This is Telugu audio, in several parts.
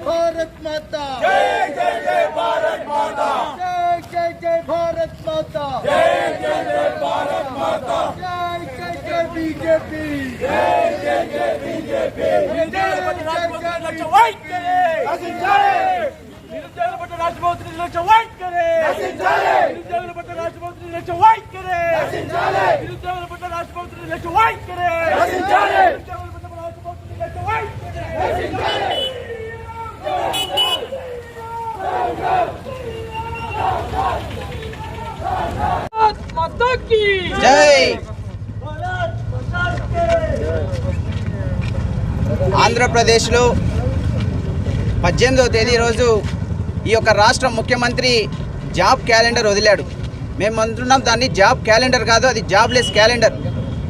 भारत माता जय जय जय भारत माता जय जय जय भारत माता जय जय जय भारत माता जय जय जय बीजेपी जय जय जय बीजेपी वाइट करे निर्दल बट राजमौत्री लक्ष्य वाइट करे निर्दल बट राजमौत्री लक्ष्य वाइट करे करे నిరుద్యోగుల పట్ల రాష్ట్ర మంత్రి లక్ష వైట్ करे నిరుద్యోగుల పట్ల రాష్ట్ర మంత్రి లక్ష వైట్ करे माता की జై ఆంధ్రప్రదేశ్లో పద్దెనిమిదవ తేదీ రోజు ఈ యొక్క రాష్ట్ర ముఖ్యమంత్రి జాబ్ క్యాలెండర్ వదిలాడు మేము అంటున్నాం దాన్ని జాబ్ క్యాలెండర్ కాదు అది జాబ్లెస్ క్యాలెండర్.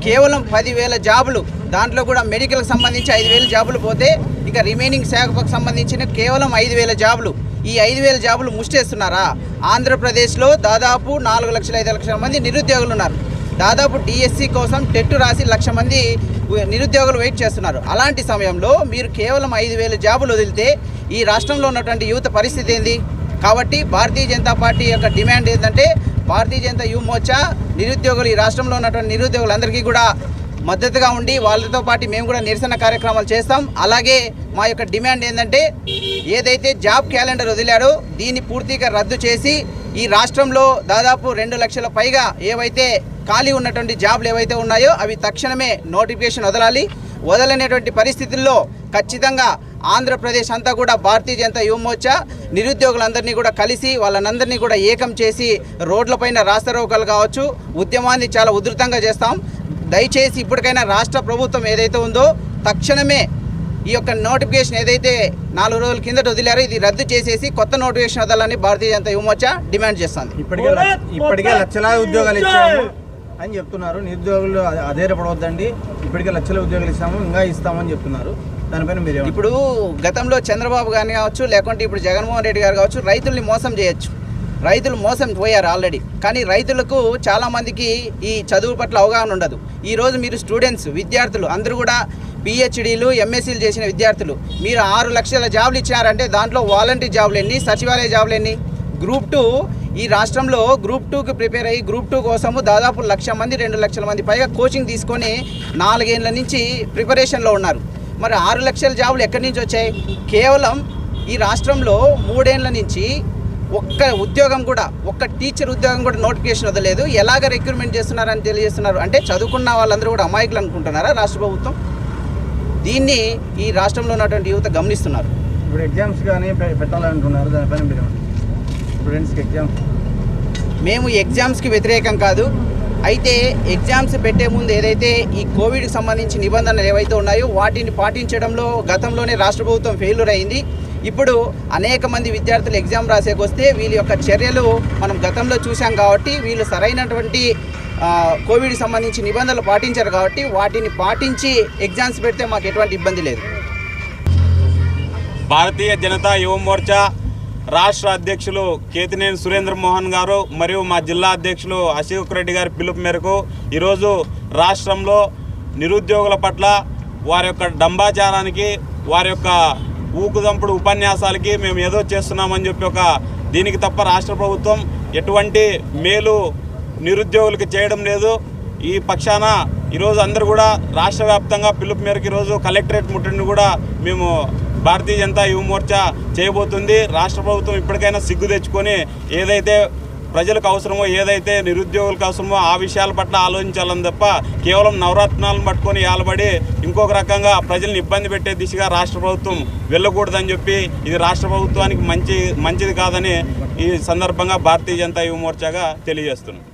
కేవలం పదివేల జాబులు. దాంట్లో కూడా మెడికల్కి సంబంధించి ఐదు వేల జాబులు పోతే ఇక రిమైనింగ్ శాఖకు సంబంధించిన కేవలం ఐదు వేల జాబులు. ఈ ఐదు వేల జాబులు ముష్టేస్తున్నారా? ఆంధ్రప్రదేశ్లో దాదాపు నాలుగు లక్షల ఐదు లక్షల మంది నిరుద్యోగులు ఉన్నారు. దాదాపు డిఎస్సి కోసం టెట్ రాసి లక్ష మంది నిరుద్యోగులు వెయిట్ చేస్తున్నారు. అలాంటి సమయంలో మీరు కేవలం ఐదు వేల జాబులు వదిలితే ఈ రాష్ట్రంలో ఉన్నటువంటి యువత పరిస్థితి ఏంది? కాబట్టి భారతీయ జనతా పార్టీ యొక్క డిమాండ్ ఏంటంటే భారతీయ జనతా యువ మోర్చా నిరుద్యోగులు ఈ రాష్ట్రంలో ఉన్నటువంటి నిరుద్యోగులందరికీ కూడా మద్దతుగా ఉండి వాళ్ళతో పాటు మేము కూడా నిరసన కార్యక్రమాలు చేస్తాం. అలాగే మా యొక్క డిమాండ్ ఏంటంటే ఏదైతే జాబ్ క్యాలెండర్ వదిలాడో దీన్ని పూర్తిగా రద్దు చేసి ఈ రాష్ట్రంలో దాదాపు రెండు లక్షల పైగా ఏవైతే ఖాళీ ఉన్నటువంటి జాబ్లు ఏవైతే ఉన్నాయో అవి తక్షణమే నోటిఫికేషన్ వదలాలి. వదలనేటువంటి పరిస్థితుల్లో ఖచ్చితంగా ఆంధ్రప్రదేశ్ అంతా కూడా భారతీయ జనతా యువమోర్చా నిరుద్యోగులందరినీ కూడా కలిసి వాళ్ళనందరినీ కూడా ఏకం చేసి రోడ్లపైన రాస్తారోకలు కావచ్చు ఉద్యమాన్ని చాలా ఉధృతంగా చేస్తాం. దయచేసి ఇప్పటికైనా రాష్ట్ర ప్రభుత్వం ఏదైతే ఉందో తక్షణమే ఈ యొక్క నోటిఫికేషన్ ఏదైతే నాలుగు రోజుల కిందట వదిలారో ఇది రద్దు చేసేసి కొత్త నోటిఫికేషన్ వదలని భారతీయ జనతా యువమోర్చా డిమాండ్ చేస్తుంది. ఇప్పటికే ఇప్పటికే లక్షలాది ఉద్యోగాలు ఇచ్చాము అని చెప్తున్నారు. నిరుద్యోగులు అ- అధైర్యపడవద్దండి. ఇప్పటికే లక్షల ఉద్యోగాలు ఇస్తాము. ఇంకా ఇస్తామని చెప్తున్నారు. దానిపైన మీరు ఇప్పుడు గతంలో చంద్రబాబు గారిని కావచ్చు లేకుంటే ఇప్పుడు జగన్మోహన్ రెడ్డి గారు కావచ్చు రైతుల్ని మోసం చేయొచ్చు. రైతులు మోసం పోయారు ఆల్రెడీ. కానీ రైతులకు చాలామందికి ఈ చదువు పట్ల అవగాహన ఉండదు. ఈరోజు మీరు స్టూడెంట్స్ విద్యార్థులు అందరూ కూడా పిహెచ్డీలు ఎంఎస్సీలు చేసిన విద్యార్థులు మీరు ఆరు లక్షల జాబులు ఇచ్చినారంటే దాంట్లో వాలంటీర్ జాబులు ఎన్ని సచివాలయ జాబులు ఎన్ని? గ్రూప్ టూ ఈ రాష్ట్రంలో గ్రూప్ టూకి ప్రిపేర్ అయ్యి గ్రూప్ టూ కోసము దాదాపు లక్ష మంది రెండు లక్షల మంది పైగా కోచింగ్ తీసుకొని నాలుగేళ్ళ నుంచి ప్రిపరేషన్లో ఉన్నారు. మరి ఆరు లక్షల జాబులు ఎక్కడి నుంచి వచ్చాయి? కేవలం ఈ రాష్ట్రంలో మూడేళ్ళ నుంచి ఒక్క ఉద్యోగం కూడా ఒక్క టీచర్ ఉద్యోగం కూడా నోటిఫికేషన్ వదలేదు. ఎలాగ రిక్రూట్మెంట్ చేస్తున్నారని తెలియజేస్తున్నారు? అంటే చదువుకున్న వాళ్ళందరూ కూడా అమాయకులు అనుకుంటున్నారా రాష్ట్ర ప్రభుత్వం? దీన్ని ఈ రాష్ట్రంలో ఉన్నటువంటి యువత గమనిస్తున్నారు. ఇప్పుడు ఎగ్జామ్స్ కానీ పె- పెట్టాలంటున్నారు దానిపైన స్టూడెంట్స్కి ఎగ్జామ్స్ మేము ఎగ్జామ్స్కి వ్యతిరేకం కాదు. అయితే ఎగ్జామ్స్ పెట్టే ముందు ఏదైతే ఈ కోవిడ్కి సంబంధించి నిబంధనలు ఏవైతే ఉన్నాయో వాటిని పాటించడంలో గతంలోనే రాష్ట్ర ప్రభుత్వం ఫెయిల్యూర్ అయింది. ఇప్పుడు అనేక మంది విద్యార్థులు ఎగ్జామ్ రాసేకి వస్తే వీళ్ళ యొక్క చర్యలు మనం గతంలో చూసాం కాబట్టి వీళ్ళు సరైనటువంటి ఆ, కోవిడ్కి సంబంధించి నిబంధనలు పాటించారు కాబట్టి వాటిని పాటించి ఎగ్జామ్స్ పెడితే మాకు ఎటువంటి ఇబ్బంది లేదు. భారతీయ జనతా యువ మోర్చా రాష్ట్ర అధ్యక్షులు కేతినేని సురేంద్ర మోహన్ గారు మరియు మా జిల్లా అధ్యక్షులు అశోక్ రెడ్డి గారి పిలుపు మేరకు ఈరోజు రాష్ట్రంలో నిరుద్యోగుల పట్ల వారి యొక్క డంబాచారానికి వారి యొక్క ఊకుదంపుడు ఉపన్యాసాలకి మేము ఏదో చేస్తున్నామని చెప్పి ఒక దీనికి తప్ప రాష్ట్ర ప్రభుత్వం ఎటువంటి మేలు నిరుద్యోగులకు చేయడం లేదు. ఈ పక్షాన ఈరోజు అందరూ కూడా రాష్ట్ర వ్యాప్తంగా పిలుపు మేరకు ఈరోజు కలెక్టరేట్ ముట్టడిని కూడా మేము భారతీయ జనతా యువ మోర్చా చేయబోతుంది. రాష్ట్ర ప్రభుత్వం ఇప్పటికైనా సిగ్గు తెచ్చుకొని ఏదైతే ప్రజలకు అవసరమో ఏదైతే నిరుద్యోగులకు అవసరమో ఆ విషయాల పట్ల ఆలోచించాలని తప్ప కేవలం నవరత్నాలను పట్టుకొని ఏలబడి ఇంకొక రకంగా ప్రజల్ని ఇబ్బంది పెట్టే దిశగా రాష్ట్ర ప్రభుత్వం వెళ్ళకూడదని చెప్పి ఇది రాష్ట్ర ప్రభుత్వానికి మంచి మంచిది కాదని ఈ సందర్భంగా భారతీయ జనతా యువ మోర్చాగా తెలియజేస్తున్నాం.